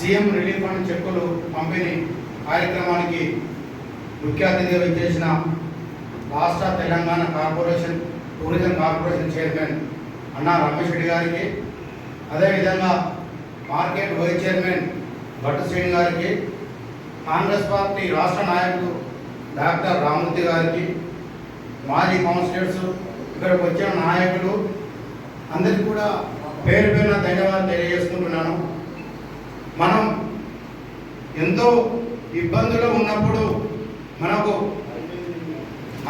CM relief fund చెక్కులు పంపిణీ కార్యక్రమానికి ముఖ్య అతిథిగా విచ్చేసిన రాష్ట్ర Telangana corporation tourism corporation chairman అన్నా రమేష్ రెడ్డి గారికి అదేవిధంగా మార్కెట్ వైస్ చైర్మన్ భట్టు గారికి కాంగ్రెస్ పార్టీ రాష్ట్ర నాయకులు డాక్టర్ రామూర్తి గారికి మాజీ కౌన్సిలర్స్ ఇక్కడికి వచ్చిన నాయకులు అందరికీ కూడా పేరు పేరున ధన్యవాదాలు తెలియజేసుకుంటున్నాను. మనం ఎంతో ఇబ్బందులు ఉన్నప్పుడు మనకు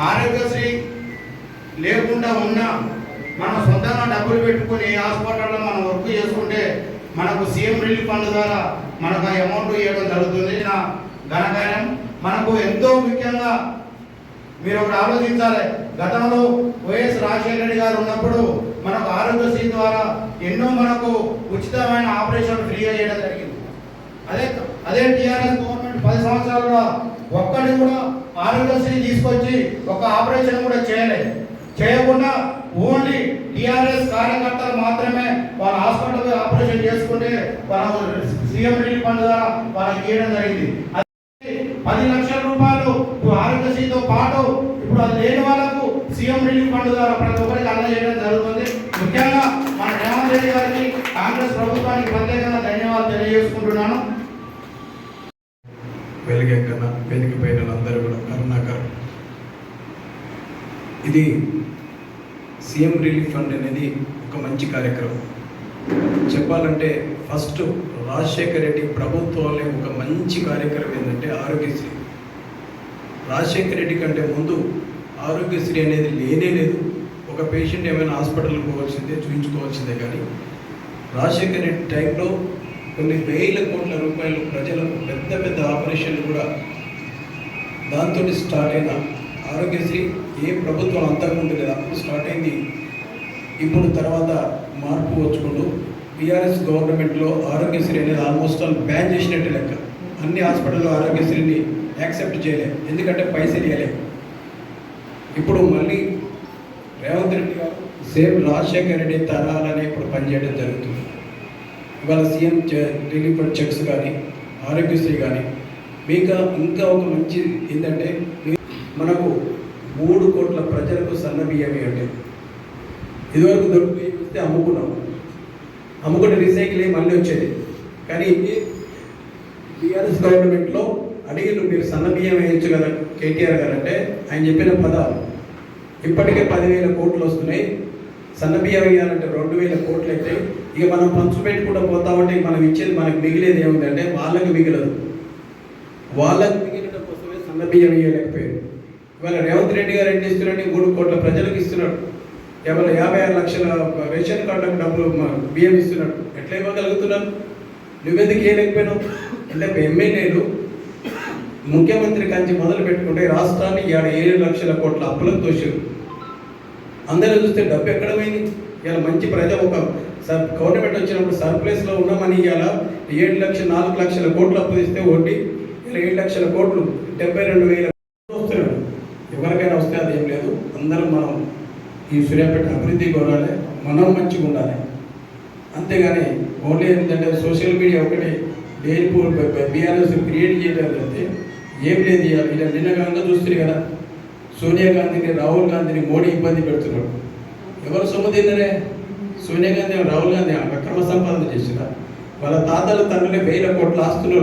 ఆరోగ్యశ్రీ లేకుండా ఉన్నా మనం సొంతంగా డబ్బులు పెట్టుకుని హాస్పిటల్లో మనం వర్క్ చేసుకుంటే మనకు సీఎం రిలీఫ్ ఫండ్ ద్వారా మనకు ఆ అమౌంట్ ఇవ్వడం జరుగుతుంది. నా ఘనకార్యం మనకు ఎంతో ముఖ్యంగా మీరు ఒకటి ఆలోచించాలి. గతంలో వైఎస్ రాజశేఖర రెడ్డి గారు ఉన్నప్పుడు మనకు ఆరోగ్యశ్రీ ద్వారా ఎన్నో మనకు ఉచితమైన ఆపరేషన్ ఫ్రీగా చేయడం జరిగింది. అదే అదే టీఆర్ఎస్ గవర్నమెంట్ పది సంవత్సరాలుగా ఒక్కటి కూడా ఆరోగ్యశ్రీ తీసుకొచ్చి ఒక ఆపరేషన్ కూడా చేయలేదు చేయకుండా ఓన్లీ టీఆర్ఎస్ కార్యకర్తలు మాత్రమే వాళ్ళ హాస్పిటల్ ఆపరేషన్ చేసుకుంటే వాళ్ళ సీఎం రిలీఫ్ ఫండ్ ద్వారా వాళ్ళకి ఇవ్వడం జరిగింది. పది లక్షల రూపాయలు ఆరోగ్యశ్రీతో పాటు ఇప్పుడు అది లేని వాళ్ళకు సీఎం రిలీఫ్ ఫండ్ ద్వారా ప్రతి ఒక్కరికి అందజేయడం జరుగుతుంది ముఖ్యంగా మన రేవంత్ రెడ్డి గారికి కాంగ్రెస్ ప్రభుత్వానికి ప్రత్యేకంగా ధన్యవాదాలు తెలియజేసుకుంటున్నాను వెలిగే కన్నా వెలిగిపోయిన అందరూ కూడా కరుణాకర్. ఇది సీఎం రిలీఫ్ ఫండ్ అనేది ఒక మంచి కార్యక్రమం. చెప్పాలంటే ఫస్ట్ రాజశేఖర రెడ్డి ప్రభుత్వంలో ఒక మంచి కార్యక్రమం ఏంటంటే ఆరోగ్యశ్రీ. రాజశేఖర రెడ్డి కంటే ముందు ఆరోగ్యశ్రీ అనేది లేనే లేదు. ఒక పేషెంట్ ఏమైనా హాస్పిటల్కి పోవాల్సిందే చూపించుకోవాల్సిందే కానీ రాజశేఖర రెడ్డి టైంలో కొన్ని వేల కోట్ల రూపాయలు ప్రజలకు పెద్ద పెద్ద ఆపరేషన్లు కూడా దాంతో స్టార్ట్ అయిన ఆరోగ్యశ్రీ ఏ ప్రభుత్వం అంతకుముందు లేదు అప్పుడు స్టార్ట్ అయింది. ఇప్పుడు తర్వాత మార్పు వచ్చుకుంటూ బీఆర్ఎస్ గవర్నమెంట్లో ఆరోగ్యశ్రీ అనేది ఆల్మోస్ట్ ఆల్ బ్యాన్ చేసినట్టు లెక్క. అన్ని హాస్పిటల్లో ఆరోగ్యశ్రీని యాక్సెప్ట్ చేయలేదు ఎందుకంటే పైసలు ఇవ్వలేం ఇప్పుడు మళ్ళీ రేవంత్ రెడ్డి గారు సేమ్ రాజశేఖర్ రెడ్డి తరాలనే ఇప్పుడు పనిచేయడం జరుగుతుంది. ఇవాళ సీఎం చే- రిలీఫ్ చెక్స్ కానీ ఆరోగ్యశ్రీ కానీ మీకు ఇంకా ఒక మంచి ఏంటంటే మనకు మూడు కోట్ల ప్రజలకు సన్న బియ్యం ఇవ్వండి ఇదివరకు దొడ్డు బియ్యం ఇస్తే అమ్ముకున్నాం. అమ్ముకుంటే రీసైకిల్ అయ్యి మళ్ళీ వచ్చేది. కానీ టీఆర్ఎస్ గవర్నమెంట్లో అడిగిన మీరు సన్న బియ్యం వేయచ్చు కదా కేటీఆర్ గారు అంటే ఆయన చెప్పిన పదాలు. ఇప్పటికే పదివేల కోట్లు వస్తున్నాయి. సన్న బియ్యం రెండు వేల కోట్లు అయితే ఇక మనం పంచు పెట్టుకుంటూ పోతామంటే మనం ఇచ్చేది మనకు మిగిలేది ఏముందంటే వాళ్ళకి మిగలదు. వాళ్ళకి మిగిలిన కోసమే సన్న బియ్యం ఇవాళ రేవంత్ రెడ్డి గారు ఏం చేస్తున్నాడు మూడు కోట్ల ప్రజలకు ఇస్తున్నాడు. కేవలం యాభై ఆరు లక్షల రేషన్ కార్డులకు డబ్బులు బియ్యం ఇస్తున్నాడు. ఎట్లా ఇవ్వగలుగుతున్నాను నువ్వెందుకు ఇవ్వలేకపోయినావు అంటే ఎమ్మెల్యేలు ముఖ్యమంత్రి కంచి మొదలు పెట్టుకుంటే రాష్ట్రాన్ని ఏడు ఏడు లక్షల కోట్ల అప్పులకు తోసారు. అందరూ చూస్తే డబ్బు ఎక్కడ పోయింది? ఇలా మంచి ప్రజ ఒక సర్ గవర్నమెంట్ వచ్చినప్పుడు సర్ప్లేస్లో ఉన్నామని ఇవాళ ఏడు లక్షల నాలుగు లక్షల కోట్లు అప్పు ఇస్తే వడ్డీ ఇలా ఏడు లక్షల కోట్లు డెబ్బై రెండు వేల వస్తున్నాడు ఎవరికైనా వస్తే అది ఏం లేదు. అందరం మనం ఈ సూర్యాపేట అభివృద్ధి కోరాలి. మనం మంచిగా ఉండాలి. అంతేగాని ఓన్లీ ఏంటంటే సోషల్ మీడియా ఒకటి లేనిపో బీఆర్ఎస్ క్రియేట్ చేయడం తప్పితే ఏం లేదు ఇలా ఇలా కాకుండా చూస్తుంది కదా సోనియా గాంధీని రాహుల్ గాంధీని మోడీ ఇబ్బంది పెడుతున్నాడు. ఎవరు సొమ్ము తిన్నరే? సోనియా గాంధీ రాహుల్ గాంధీ అక్రమ సంపాదన చేసిన వాళ్ళ తాతల తండ్రులే వేల కోట్ల ఆస్తులు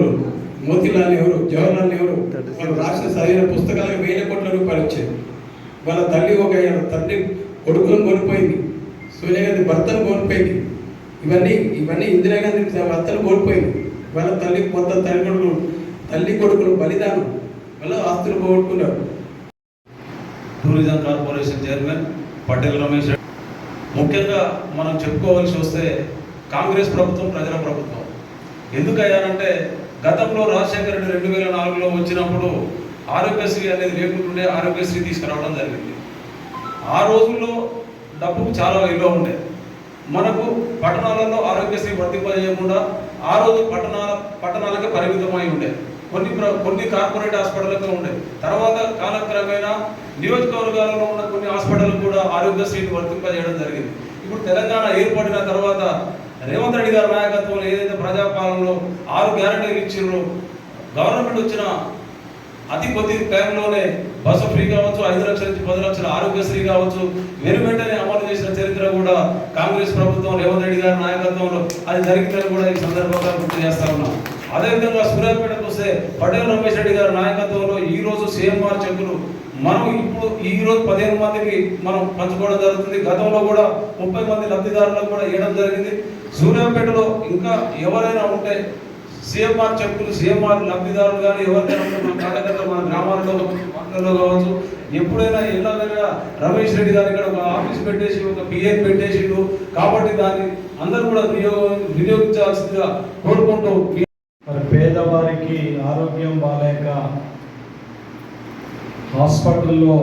మోతీలాల్ నెహ్రూ జవహర్లాల్ నెహ్రూ వాళ్ళు రాసిన చదివిన పుస్తకాలకు వేల కోట్ల రూపాయలు వచ్చాయి వాళ్ళ తల్లి ఒక తండ్రి కొడుకులను కోల్పోయింది. సోనియా గాంధీ భర్తను కోల్పోయింది. ఇవన్నీ ఇవన్నీ ఇందిరాగాంధీ భర్తను కోల్పోయింది. వాళ్ళ తల్లి కొత్త తల్లి కొడుకులు తల్లి కొడుకులు బలిదానం వాళ్ళ ఆస్తులు పోగొట్టుకున్నారు. Tourism corporation chairman Patel Ramesh ముఖ్యంగా మనం చెప్పుకోవాల్సి వస్తే కాంగ్రెస్ ప్రభుత్వం ప్రజల ప్రభుత్వం. ఎందుకయ్యానంటే గతంలో రాజశేఖర రెడ్డి రెండు వేల నాలుగులో వచ్చినప్పుడు ఆరోగ్యశ్రీ అనేది లేకుంటుండే ఆరోగ్యశ్రీ తీసుకురావడం జరిగింది. ఆ రోజుల్లో డబ్బుకు చాలా విలువ ఉండే. మనకు పట్టణాలలో ఆరోగ్యశ్రీ వర్తింపజేయకుండా ఆ రోజు పట్టణాల పట్టణాలకే పరిమితమై ఉండే. కొన్ని ప్ర- కొన్ని కార్పొరేట్ హాస్పిటల్కే ఉండే. తర్వాత కాలక్రమేణా నియోజకవర్గాలలో ఉన్న కొన్ని హాస్పిటల్ కూడా ఆరోగ్యశ్రీని వర్తింపజేయడం జరిగింది. ఇప్పుడు తెలంగాణ ఏర్పడిన తర్వాత రేవంత్ రెడ్డి గారి నాయకత్వంలో ఏదైతే ప్రజాపాలనలో ఆరు గ్యారంటీలు ఇచ్చిండ్రో గవర్నమెంట్ వచ్చిన అతి కొద్ది టైంలోనే బస్సు ఫ్రీ కావచ్చు ఐదు లక్షల నుంచి పది లక్షల ఆరోగ్యశ్రీ కావచ్చు వెను వెంటనే అమలు చేసిన చరిత్ర కూడా కాంగ్రెస్ ప్రభుత్వం రేవంత్ రెడ్డి గారి నాయకత్వంలో అది జరిగిందని కూడా ఈ సందర్భంగా గుర్తు చేస్తా ఉన్నాం. అదేవిధంగా సూర్యాపేటకు వస్తే పటేల్ రమేష్ రెడ్డి గారి నాయకత్వంలో ఈ రోజు సీఎంఆర్ చెక్కులు మనం ఇప్పుడు ఈ రోజు పదిహేను మందికి మనం పంచుకోవడం జరుగుతుంది. గతంలో కూడా ముప్పై మంది లబ్ధిదారులకు కూడా ఇవ్వడం జరిగింది. సూర్యాపేటలో ఇంకా ఎవరైనా ఉంటే సీఎంఆర్ చెప్పులు సీఎంఆర్ లబ్ధిదారులు కానీ ఎవరికైనా మన కార్యకర్తలు మన గ్రామాల్లో మండలంలో కావచ్చు. ఎప్పుడైనా ఎలాగైనా రమేష్ రెడ్డి గారు ఇక్కడ ఒక ఆఫీస్ పెట్టేసి ఒక పిఎన్ పెట్టేసిండు కాబట్టి దాన్ని అందరూ కూడా వినియోగ వినియోగించాల్సిందిగా కోరుకుంటూ పేదవారికి ఆరోగ్యం బాలేక హాస్పిటల్లో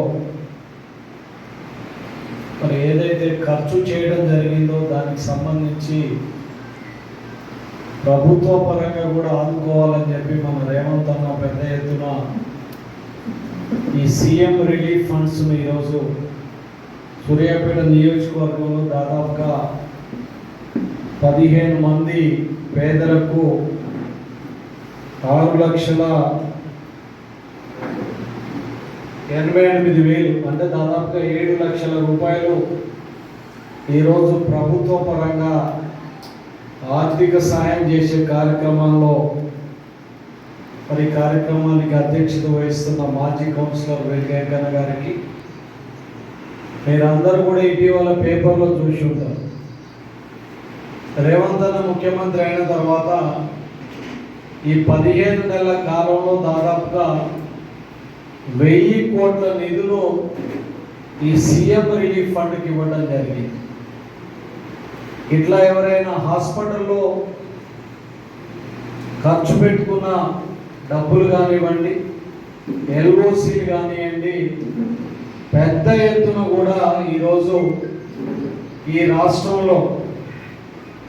మరి ఏదైతే ఖర్చు చేయడం జరిగిందో దానికి సంబంధించి ప్రభుత్వ పరంగా కూడా ఆదుకోవాలని చెప్పి మన రేవంత్ అన్న పెద్ద ఎత్తున ఈ సీఎం రిలీఫ్ ఫండ్స్ను ఈరోజు సూర్యాపేట నియోజకవర్గంలో దాదాపుగా పదిహేను మంది పేదలకు ఆరు లక్షల ఎనభై ఎనిమిది వేలు. అంటే దాదాపుగా ఏడు లక్షల రూపాయలు ఈరోజు ప్రభుత్వ పరంగా ఆర్థిక సాయం చేసే కార్యక్రమంలో మరి కార్యక్రమానికి అధ్యక్షత వహిస్తున్న మాజీ కౌన్సిలర్ వెంకయ్యకన్న గారికి మీరందరూ కూడా ఇటీవల పేపర్లో చూసి ఉంటారు. రేవంత్ అన్న ముఖ్యమంత్రి అయిన తర్వాత ఈ పదిహేను నెలల కాలంలో దాదాపుగా వెయ్యి కోట్ల నిధులు ఈ సీఎం రిలీఫ్ ఫండ్కి ఇవ్వడం జరిగింది. ఇట్లా ఎవరైనా హాస్పిటల్లో ఖర్చు పెట్టుకున్న డబ్బులు కానివ్వండి ఎల్ఓసీలు కానివ్వండి పెద్ద ఎత్తున కూడా ఈరోజు ఈ రాష్ట్రంలో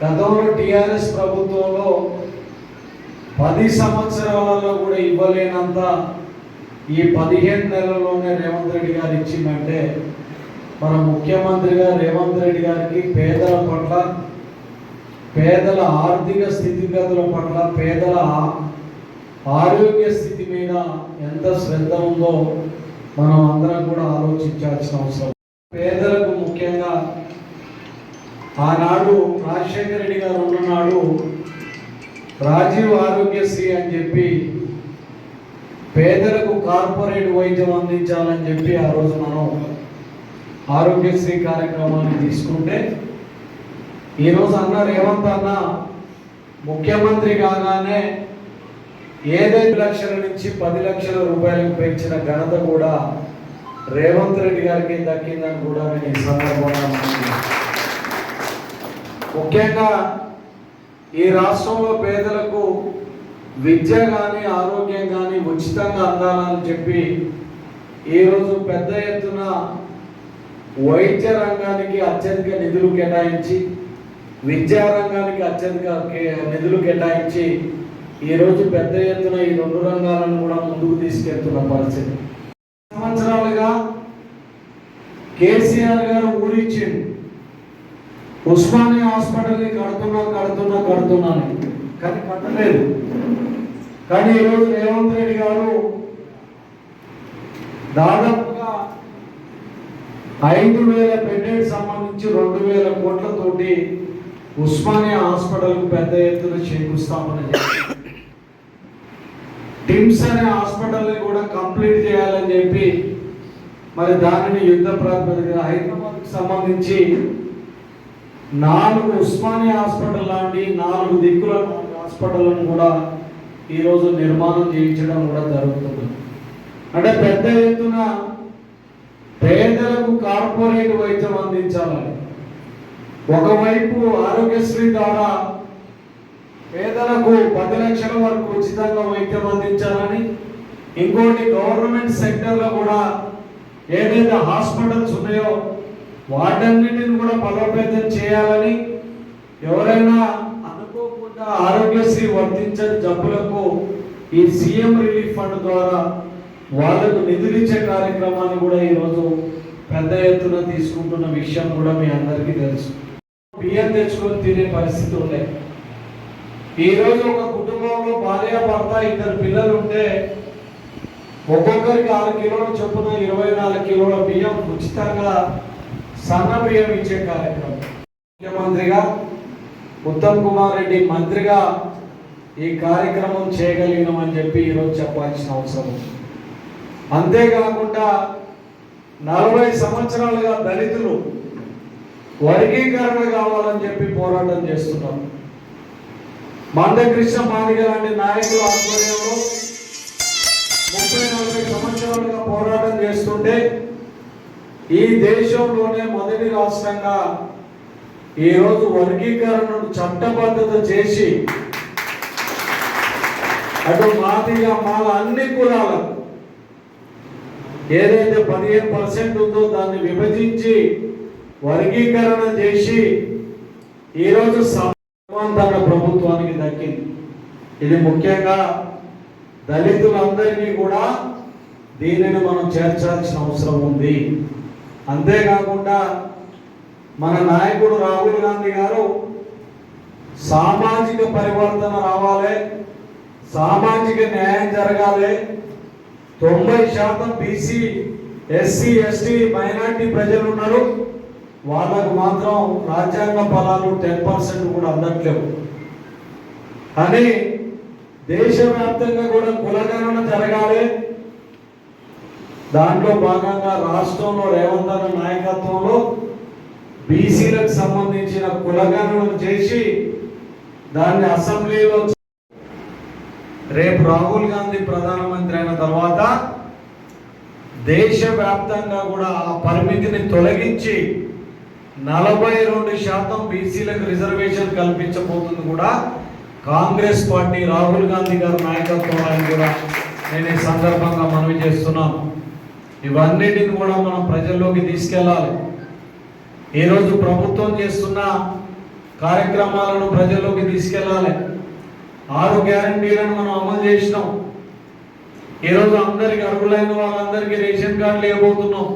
గతంలో టీఆర్ఎస్ ప్రభుత్వంలో పది సంవత్సరాలలో కూడా ఇవ్వలేనంత ఈ పదిహేను నెలల్లోనే రేవంత్ రెడ్డి గారు ఇచ్చిందంటే మన ముఖ్యమంత్రిగా రేవంత్ రెడ్డి గారికి పేదల పట్ల పేదల ఆర్థిక స్థితిగతుల పట్ల పేదల ఆరోగ్య స్థితి మీద ఎంత శ్రద్ధ ఉందో మనం అందరం కూడా ఆలోచించాల్సిన అవసరం. పేదలకు ముఖ్యంగా ఆనాడు రాజశేఖర రెడ్డి గారు ఉన్ననాడు రాజీవ్ ఆరోగ్యశ్రీ అని చెప్పి పేదలకు కార్పొరేట్ వైద్యం అందించాలని చెప్పి ఆ రోజు మనం ఆరోగ్యశ్రీ కార్యక్రమాన్ని తీసుకుంటే ఈరోజు అన్న రేవంత్ అన్న ముఖ్యమంత్రి కాగానే ఏదైదు లక్షల నుంచి పది లక్షల రూపాయలకు పెంచిన ఘనత కూడా రేవంత్ రెడ్డి గారికి దక్కిందని కూడా నేను ఈ సందర్భంగా ముఖ్యంగా ఈ రాష్ట్రంలో పేదలకు విద్య కానీ ఆరోగ్యం కానీ ఉచితంగా అందాలని చెప్పి ఈరోజు పెద్ద ఎత్తున వైద్య రంగానికి అత్యధిక నిధులు కేటాయించి విద్యా రంగానికి అత్యధిక కే- నిధులు కేటాయించి ఈరోజు పెద్ద ఎత్తున ఈ రెండు రంగాలను కూడా ముందుకు తీసుకెళ్తున్న పరిస్థితి. సంవత్సరాలుగా కేసీఆర్ గారు ఊరిచ్చిండు. ఉస్మానియా హాస్పిటల్ని కడుతున్నా కడుతున్నా కడుతున్నాను కానీ కట్టలేదు కానీ ఈరోజు రేవంత్ రెడ్డి గారు దాదాపుగా ఐదు వేల బెడ్డెడ్ సంబంధించి రెండు వేల కోట్లతోటి ఉస్మానియా హాస్పిటల్కు పెద్ద ఎత్తున శంకుస్థాపన టిమ్స్ అనే హాస్పిటల్ని కూడా కంప్లీట్ చేయాలని చెప్పి మరి దానిని యుద్ధ ప్రాతిపదికన హైదరాబాద్కి సంబంధించి నాలుగు ఉస్మానియా హాస్పిటల్ లాంటి నాలుగు దిక్కుల హాస్పిటల్ను కూడా ఈరోజు నిర్మాణం చేయించడం కూడా జరుగుతుంది. అంటే పెద్ద ఎత్తున పేదలకు కార్పొరేట్ వైద్యం అందించాలని ఒకవైపు ఆరోగ్యశ్రీ ద్వారా పేదలకు పది లక్షల వరకు ఉచితంగా వైద్యం అందించాలని ఇంకోటి గవర్నమెంట్ సెక్టర్లో కూడా ఏదైతే హాస్పిటల్స్ ఉన్నాయో వాటన్నిటిని కూడా బలోపేతం చేయాలని ఎవరైనా అనుకోకుండా ఆరోగ్యశ్రీ వర్తించని జబ్బులకు ఈ సీఎం రిలీఫ్ ఫండ్ ద్వారా వాళ్ళకు నిధులిచ్చే కార్యక్రమాన్ని కూడా ఈరోజు పెద్ద ఎత్తున తీసుకుంటున్న విషయం కూడా మీ అందరికీ తెలుసు. బియ్యం తెచ్చుకొని తినే పరిస్థితి ఉండే. ఈరోజు ఒక కుటుంబంలో భార్య భర్త ఇద్దరు పిల్లలు ఉంటే ఒక్కొక్కరికి ఆరు కిలోల చొప్పున ఇరవై నాలుగు కిలోల బియ్యం ఉచితంగా సన్న ఇచ్చే కార్యక్రమం. ముఖ్యమంత్రిగా ఉత్తమ్ కుమార్ రెడ్డి మంత్రిగా ఈ కార్యక్రమం చేయగలిగినామని చెప్పి ఈరోజు చెప్పాల్సిన అవసరం అంతేకాకుండా నలభై సంవత్సరాలుగా దళితులు వర్గీకరణ కావాలని చెప్పి పోరాటం చేస్తున్నారు. మందకృష్ణ మాదిగ లాంటి నాయకుల ఆధ్వర్యంలో ముప్పై నలభై సంవత్సరాలుగా పోరాటం చేస్తుంటే ఈ దేశంలోనే మొదటి రాష్ట్రంగా ఈరోజు వర్గీకరణను చట్టబద్ధత చేసి అటు మాదిగా మాల అన్ని కులాలకు ఏదైతే పదిహేను పర్సెంట్ ఉందో దాన్ని విభజించి వర్గీకరణ చేసి ఈరోజు సమాంతర ప్రభుత్వానికి దక్కింది. ఇది ముఖ్యంగా దళితులందరికీ కూడా దీనిని మనం చేర్చాల్సిన అవసరం ఉంది. అంతేకాకుండా మన నాయకుడు రాహుల్ గాంధీ గారు సామాజిక పరివర్తన రావాలి సామాజిక న్యాయం జరగాలి. తొంభై శాతం బీసీ ఎస్సీ ఎస్టీ మైనార్టీ ప్రజలు ఉన్నారు. వాళ్ళకు మాత్రం రాజ్యాంగ ఫలాలు టెన్ పర్సెంట్ కూడా అందట్లేవు. అని దేశవ్యాప్తంగా కూడా కులగణన జరగాలి. దాంట్లో భాగంగా రాష్ట్రంలో రేవంత్ అన్న నాయకత్వంలో బీసీలకు సంబంధించిన కులగణనం చేసి దాన్ని అసెంబ్లీలో రేపు రాహుల్ గాంధీ ప్రధానమంత్రి అయిన తర్వాత దేశవ్యాప్తంగా కూడా ఆ పరిమితిని తొలగించి నలభై రెండు శాతం బీసీలకు రిజర్వేషన్ కల్పించబోతుంది కూడా కాంగ్రెస్ పార్టీ రాహుల్ గాంధీ గారి నాయకత్వం అని కూడా నేను ఈ సందర్భంగా మనవి చేస్తున్నాను. ఇవన్నిటిని కూడా మనం ప్రజల్లోకి తీసుకెళ్ళాలి. ఈరోజు ప్రభుత్వం చేస్తున్న కార్యక్రమాలను ప్రజల్లోకి తీసుకెళ్ళాలి. ఆరు గ్యారంటీలను మనం అమలు చేసినాం. ఈరోజు అందరికి అర్హులైన వాళ్ళందరికీ రేషన్ కార్డులు ఇవ్వబోతున్నాం.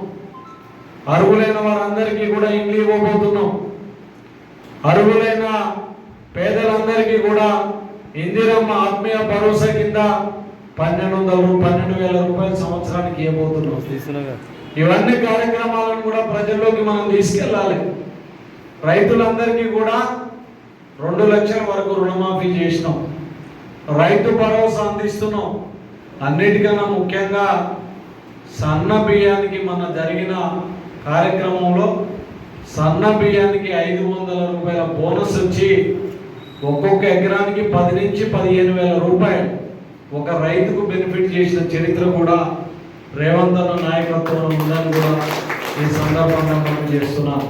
అర్హులైన వారందరికీ కూడా ఇండ్లు ఇవ్వబోతున్నాం. అర్హులైన పేదలందరికీ కూడా ఇందిరమ్మ ఆత్మీయ భరోసా కింద పన్నెండు వందల పన్నెండు వేల రూపాయల సంవత్సరానికి ఇవ్వబోతున్నాం. ఇవన్నీ కార్యక్రమాలను కూడా ప్రజల్లోకి మనం తీసుకెళ్ళాలి. రైతులందరికీ కూడా రెండు లక్షల వరకు రుణమాఫీ చేసినాం. రైతు భరోసా అందిస్తున్నాం. అన్నిటికన్నా ముఖ్యంగా సన్న బియ్యానికి మన జరిగిన కార్యక్రమంలో సన్న బియ్యానికి ఐదు వందల రూపాయల బోనస్ వచ్చి ఒక్కొక్క ఎకరానికి పది నుంచి పదిహేను వేల రూపాయలు. ఒక రైతుకు బెనిఫిట్ చేసిన చరిత్ర కూడా రేవంత్ అన్న నాయకత్వంలో ఉందని కూడా ఈ సందర్భంగా మనం చేస్తున్నాం.